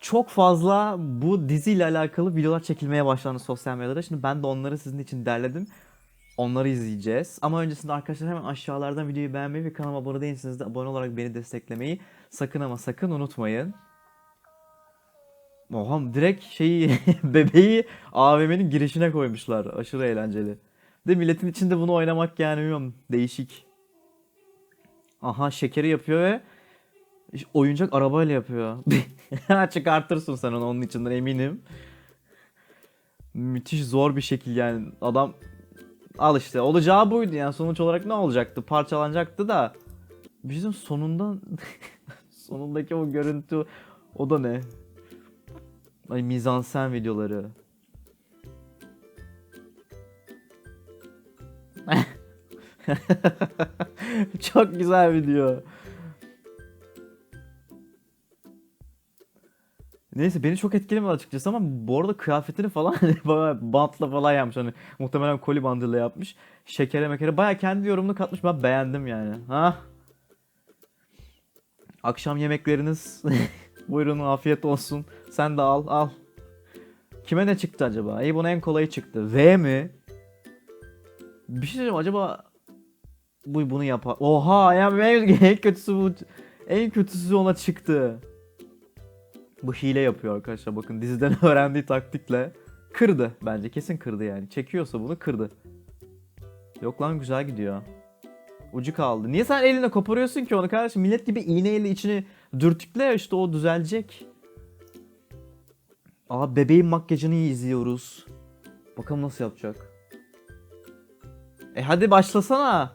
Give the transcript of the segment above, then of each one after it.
çok fazla bu diziyle alakalı videolar çekilmeye başlandı sosyal medyada. Şimdi ben de onları sizin için derledim. Onları izleyeceğiz. Ama öncesinde arkadaşlar hemen aşağılardan videoyu beğenmeyi ve kanalıma abone değilseniz de abone olarak beni desteklemeyi sakın ama sakın unutmayın. Oha direkt şeyi bebeği AVM'nin girişine koymuşlar. Aşırı eğlenceli. De milletin içinde bunu oynamak yani bilmiyorum değişik. Aha şekeri yapıyor ve oyuncak arabayla yapıyor. Çıkartırsın sen onu onun içinden eminim. Müthiş zor bir şekil yani. Adam al işte olacağı buydu yani sonuç olarak ne olacaktı? Parçalanacaktı da bizim sonundan sonundaki o görüntü o da ne? Ay mizansen videoları. Çok güzel video. Neyse beni çok etkilemedi açıkçası ama bu arada kıyafetini falan bantla falan yapmış. Hani muhtemelen koli bandıyla yapmış. Şekere mekere baya kendi yorumunu katmış. Ben beğendim yani. Ha? Akşam yemekleriniz buyurun afiyet olsun. Sen de al al. Kime ne çıktı acaba? İyi buna en kolayı çıktı. V mi? Bir şey söyleyeyim acaba bu bunu yapar. Oha ya en kötüsü bu. En kötüsü ona çıktı. Bu hile yapıyor arkadaşlar bakın diziden öğrendiği taktikle kırdı bence kesin kırdı yani. Çekiyorsa bunu kırdı. Yok lan güzel gidiyor. Ucu kaldı. Niye sen eline koparıyorsun ki onu kardeşim? Millet gibi iğneyle içini dürtükle işte o düzelecek. Aa bebeğin makyajını izliyoruz. Bakalım nasıl yapacak. E hadi başlasana.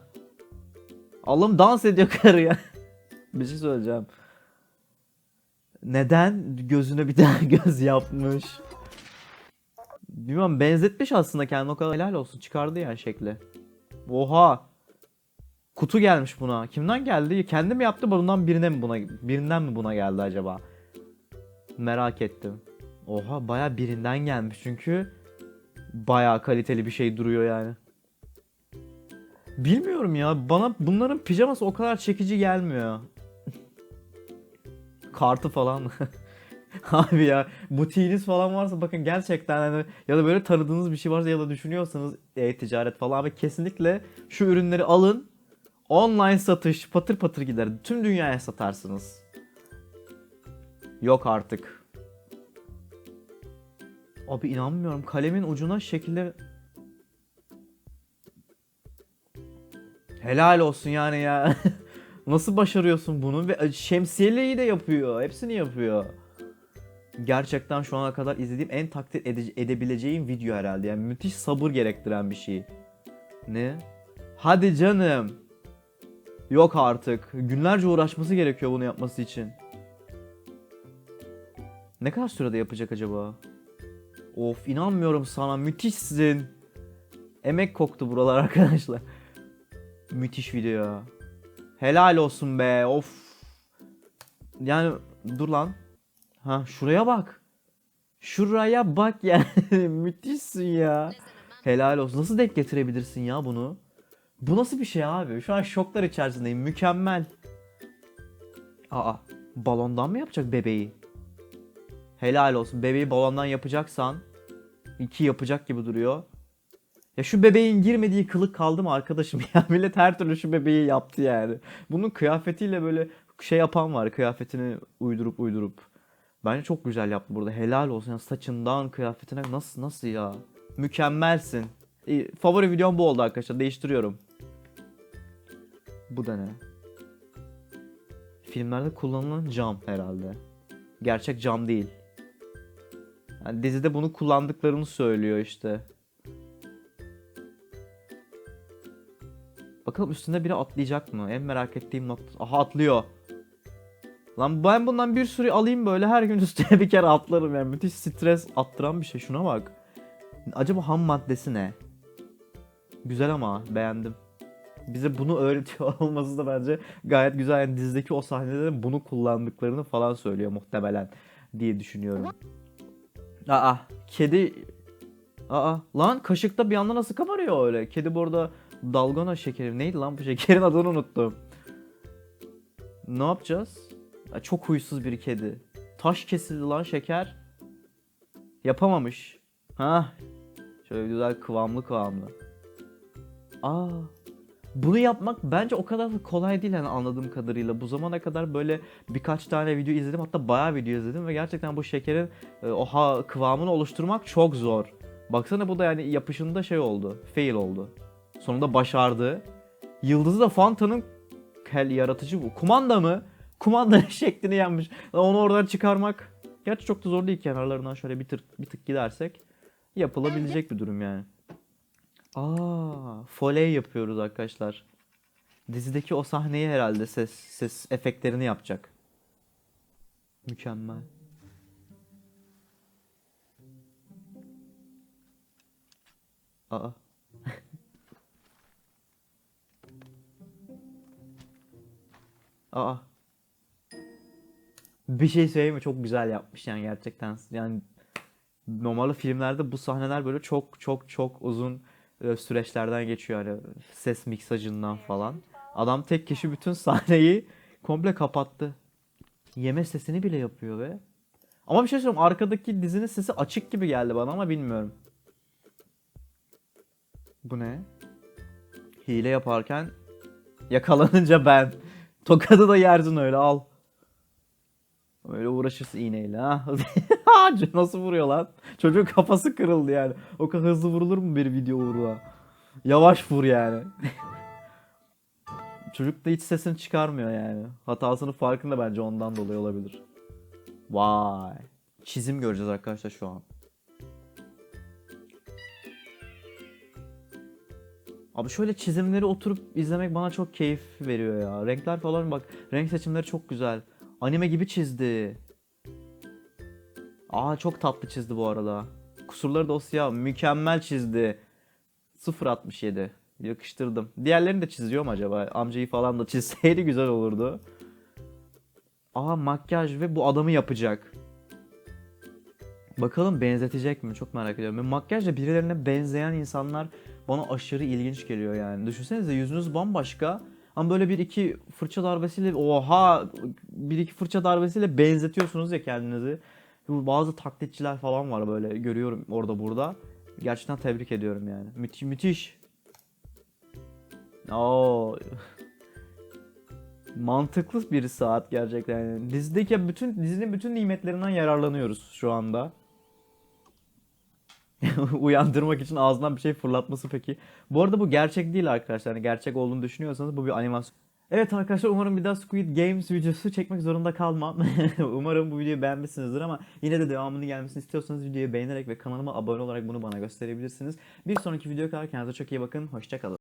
Allah'ım dans ediyor karı ya. bir şey söyleyeceğim. Neden gözüne bir daha göz yapmış? Bilmiyorum benzetmiş aslında kendini o kadar helal olsun. Çıkardı yani şekli. Oha. Kutu gelmiş buna. Kimden geldi? Kendi mi yaptı bundan birine mi buna birinden mi buna geldi acaba? Merak ettim. Oha baya birinden gelmiş çünkü baya kaliteli bir şey duruyor yani. Bilmiyorum ya bana bunların pijaması o kadar çekici gelmiyor. Kartı falan. Abi ya butiğiniz falan varsa bakın gerçekten hani ya da böyle tanıdığınız bir şey varsa ya da düşünüyorsanız e-ticaret falan abi kesinlikle şu ürünleri alın. Online satış patır patır gider. Tüm dünyaya satarsınız. Yok artık. Abi inanmıyorum. Kalemin ucuna şekilde Helal olsun yani ya. Nasıl başarıyorsun bunu? Ve şemsiyeliği de yapıyor. Hepsini yapıyor. Gerçekten şu ana kadar izlediğim en takdir ede- edebileceğim video herhalde. Yani müthiş sabır gerektiren bir şey. Ne? Hadi canım. Yok artık. Günlerce uğraşması gerekiyor bunu yapması için. Ne kadar sürede yapacak acaba? Of inanmıyorum sana. Müthişsin. Emek koktu buralar arkadaşlar. Müthiş video ya. Helal olsun be. Of. Yani dur lan. Ha şuraya bak. Şuraya bak yani. Müthişsin ya. Helal olsun. Nasıl denk getirebilirsin ya bunu? Bu nasıl bir şey abi? Şu an şoklar içerisindeyim. Mükemmel. Aa, balondan mı yapacak bebeği? Helal olsun. Bebeği balondan yapacaksan iki yapacak gibi duruyor. Ya şu bebeğin girmediği kılık kaldı mı arkadaşım ya? Millet her türlü şu bebeği yaptı yani. Bunun kıyafetiyle böyle şey yapan var. Kıyafetini uydurup uydurup. Bence çok güzel yaptı burada. Helal olsun. Yani saçından kıyafetine nasıl nasıl ya? Mükemmelsin. İyi, favori videom bu oldu arkadaşlar. Değiştiriyorum. Bu da ne? Filmlerde kullanılan cam herhalde. Gerçek cam değil. Yani dizide bunu kullandıklarını söylüyor işte. Bakalım üstünde biri atlayacak mı? En merak ettiğim nokta. Aha atlıyor. Lan ben bundan bir sürü alayım böyle her gün üstüne bir kere atlarım yani. Müthiş stres attıran bir şey. Şuna bak. Acaba ham maddesi ne? Güzel ama beğendim. Bize bunu öğretiyor olması da bence gayet güzel. Yani dizideki o sahnelerin bunu kullandıklarını falan söylüyor muhtemelen diye düşünüyorum. Aa kedi Aa lan kaşıkta bir anda nasıl kabarıyor öyle? Kedi burada dalgona şekeri. Neydi lan bu şekerin adını unuttum. Ne yapacağız? Ya çok huysuz bir kedi. Taş kesildi lan şeker. Yapamamış. Ha. Şöyle güzel kıvamlı kıvamlı. Aa. Bunu yapmak bence o kadar da kolay değil yani anladığım kadarıyla. Bu zamana kadar böyle birkaç tane video izledim hatta bayağı video izledim ve gerçekten bu şekerin e, o ha, kıvamını oluşturmak çok zor. Baksana bu da yani yapışında şey oldu. Fail oldu. Sonunda başardı. Yıldızı da Fanta'nın kel yaratıcı bu. Kumanda mı? Kumanda şeklini yenmiş. Onu oradan çıkarmak gerçi çok da zor değil kenarlarından şöyle bir tık bir tık gidersek yapılabilecek bir durum yani. Aa, foley yapıyoruz arkadaşlar. Dizideki o sahneyi herhalde ses ses efektlerini yapacak. Mükemmel. Aa. Aa. Bir şey söyleyeyim mi? Çok güzel yapmış yani gerçekten. Yani normalde filmlerde bu sahneler böyle çok çok çok uzun e, süreçlerden geçiyor hani ses miksajından falan. Adam tek kişi bütün sahneyi komple kapattı. Yeme sesini bile yapıyor ve. Ama bir şey söyleyeyim arkadaki dizinin sesi açık gibi geldi bana ama bilmiyorum. Bu ne? Hile yaparken yakalanınca ben. Tokadı da yerdin öyle al. Öyle uğraşırsın iğneyle ha. Nasıl vuruyor lan? Çocuğun kafası kırıldı yani. O kadar hızlı vurulur mu bir video uğruna? Yavaş vur yani. Çocuk da hiç sesini çıkarmıyor yani. Hatasının farkında bence ondan dolayı olabilir. Vay. Çizim göreceğiz arkadaşlar şu an. Abi şöyle çizimleri oturup izlemek bana çok keyif veriyor ya. Renkler falan bak renk seçimleri çok güzel. Anime gibi çizdi. Aa çok tatlı çizdi bu arada. Kusurları da o siyah. Mükemmel çizdi. 0.67. Yakıştırdım. Diğerlerini de çiziyor mu acaba? Amcayı falan da çizseydi güzel olurdu. Aa makyaj ve bu adamı yapacak. Bakalım benzetecek mi? Çok merak ediyorum. Makyajla birilerine benzeyen insanlar bana aşırı ilginç geliyor yani. Düşünsenize yüzünüz bambaşka. Ama böyle bir iki fırça darbesiyle oha bir iki fırça darbesiyle benzetiyorsunuz ya kendinizi. Bazı taklitçiler falan var böyle görüyorum orada burada. Gerçekten tebrik ediyorum yani. Müthiş müthiş. Oo. Mantıklı bir saat gerçekten. Yani. Dizideki bütün dizinin bütün nimetlerinden yararlanıyoruz şu anda. Uyandırmak için ağzından bir şey fırlatması peki. Bu arada bu gerçek değil arkadaşlar. Yani gerçek olduğunu düşünüyorsanız bu bir animasyon. Evet arkadaşlar umarım bir daha Squid Games videosu çekmek zorunda kalmam. umarım bu videoyu beğenmişsinizdir ama yine de devamını gelmesini istiyorsanız videoyu beğenerek ve kanalıma abone olarak bunu bana gösterebilirsiniz. Bir sonraki videoya kadar kendinize çok iyi bakın. Hoşçakalın.